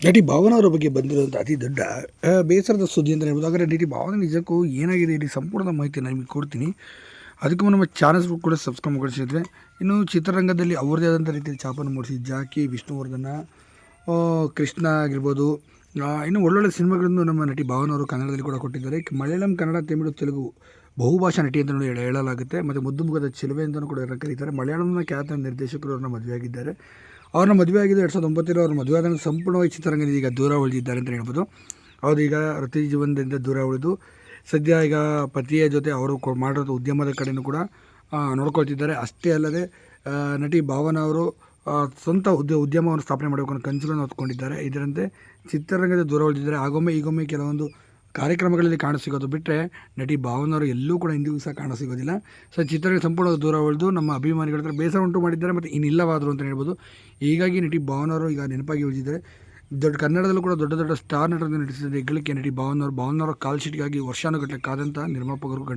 ನಟಿ ಭಾವನಾ ಅವರ ಬಗ್ಗೆ ಬಂದಿರುವಂಥ ಅತಿ ದೊಡ್ಡ ಬೇಸರದ ಸುದ್ದಿ ಅಂತ ಹೇಳ್ಬೋದು. ನಟಿ ಭಾವನಾ ನಿಜಕ್ಕೂ ಏನಾಗಿದೆ? ಇಲ್ಲಿ ಸಂಪೂರ್ಣ ಮಾಹಿತಿ ನಿಮಗೆ ಕೊಡ್ತೀನಿ. ಅದಕ್ಕೂ ನಮ್ಮ ಚಾನಲ್ಸ್ ಕೂಡ ಸಬ್ಸ್ಕ್ರೈಬ್ ಮಾಡಿಸಿದ್ರೆ, ಇನ್ನು ಚಿತ್ರರಂಗದಲ್ಲಿ ಅವ್ರದ್ದೇ ಆದಂಥ ರೀತಿಯಲ್ಲಿ ಛಾಪನ್ನು ಮೂಡಿಸಿ. ಜಾಕಿ, ವಿಷ್ಣುವರ್ಧನ ಕೃಷ್ಣ ಆಗಿರ್ಬೋದು. ಇನ್ನು ಒಳ್ಳೊಳ್ಳೆ ಸಿನಿಮಾಗಳನ್ನು ನಮ್ಮ ನಟಿ ಭಾವನಾ ಅವರು ಕನ್ನಡದಲ್ಲಿ ಕೂಡ ಕೊಟ್ಟಿದ್ದಾರೆ. ಮಲಯಾಳಂ, ಕನ್ನಡ, ತಮಿಳು, ತೆಲುಗು ಬಹುಭಾಷಾ ನಟಿ ಅಂತ ಹೇಳ ಹೇಳಲಾಗುತ್ತೆ. ಮತ್ತು ಮುದ್ದು ಮುಖದ ಚಿಲುವೆ ಅಂತಲೂ ಕೂಡ ಕರೀತಾರೆ. ಮಲಯಾಳಂನ ಖ್ಯಾತ ನಿರ್ದೇಶಕರು ಅವ್ರನ್ನ ಮದುವೆಯಾಗಿದ್ದಾರೆ. ಅವ್ರನ್ನ ಮದುವೆ ಆಗಿದ್ದು ಎರಡು ಸಾವಿರದ ಒಂಬತ್ತರಲ್ಲಿ ಅವ್ರ ಮದುವೆ ಆದಂಗೆ ಸಂಪೂರ್ಣವಾಗಿ ಚಿತ್ರರಂಗದಿಂದ ಈಗ ದೂರ ಉಳಿದಿದ್ದಾರೆ ಅಂತ ಹೇಳ್ಬೋದು. ಅವ್ರು ಈಗ ವೃತ್ತಿ ಜೀವನದಿಂದ ದೂರ ಉಳಿದು ಸದ್ಯ ಈಗ ಪತಿಯ ಜೊತೆ ಅವರು ಕೊ- ಮಾಡಿರೋ ಉದ್ಯಮದ ಕಡೆಯೂ ಕೂಡ ನೋಡ್ಕೊಳ್ತಿದ್ದಾರೆ. ಅಷ್ಟೇ ಅಲ್ಲದೆ ನಟಿ ಭಾವನ ಅವರು ಸ್ವಂತ ಉದ್ಯ, ಉದ್ಯಮವನ್ನು ಸ್ಥಾಪನೆ ಮಾಡಬೇಕು ಅನ್ನೋ ಕನಸುಗಳನ್ನು ಹೊತ್ಕೊಂಡಿದ್ದಾರೆ. ಇದರಂತೆ ಚಿತ್ರರಂಗದ ದೂರ ಉಳಿದಿದ್ದಾರೆ. ಆಗೊಮ್ಮೆ, ಈಗೊಮ್ಮೆ ಕೆಲವೊಂದು ಕಾರ್ಯಕ್ರಮಗಳಲ್ಲಿ ಕಾಣಸಿಗೋದು ಬಿಟ್ಟರೆ ನಟಿ ಭಾವನವರು ಎಲ್ಲೂ ಕೂಡ ಇಂದಿಗೂ ಸಹ ಕಾಣಸಿಗೋದಿಲ್ಲ. ಸೊ ಚಿತ್ರಗಳ ಸಂಪೂರ್ಣ ದೂರ ಉಳಿದು ನಮ್ಮ ಅಭಿಮಾನಿಗಳ ಹತ್ರ ಬೇಸರ ಉಂಟು ಮಾಡಿದ್ದಾರೆ ಮತ್ತು ಇನ್ನಿಲ್ಲವಾದರು ಅಂತ ಹೇಳ್ಬೋದು. ಹೀಗಾಗಿ ನಟಿ ಭಾವನವರು ಈಗ ನೆನಪಾಗಿ ಉಳಿದಿದ್ದಾರೆ. ದೊಡ್ಡ ಕನ್ನಡದಲ್ಲೂ ಕೂಡ ದೊಡ್ಡ ದೊಡ್ಡ ಸ್ಟಾರ್ ನಟರನ್ನು ನಟಿಸಿದ ಹೆಗ್ಗಳಿಕೆ ನಟಿ ಭಾವನವರು. ಭಾವನವರ ಕಾಲ್ ಶೀಟ್ಗಾಗಿ ವರ್ಷಾನುಗಟ್ಟಲೆ ಕಾದಂಥ ನಿರ್ಮಾಪಕರು ಗಂಟೆ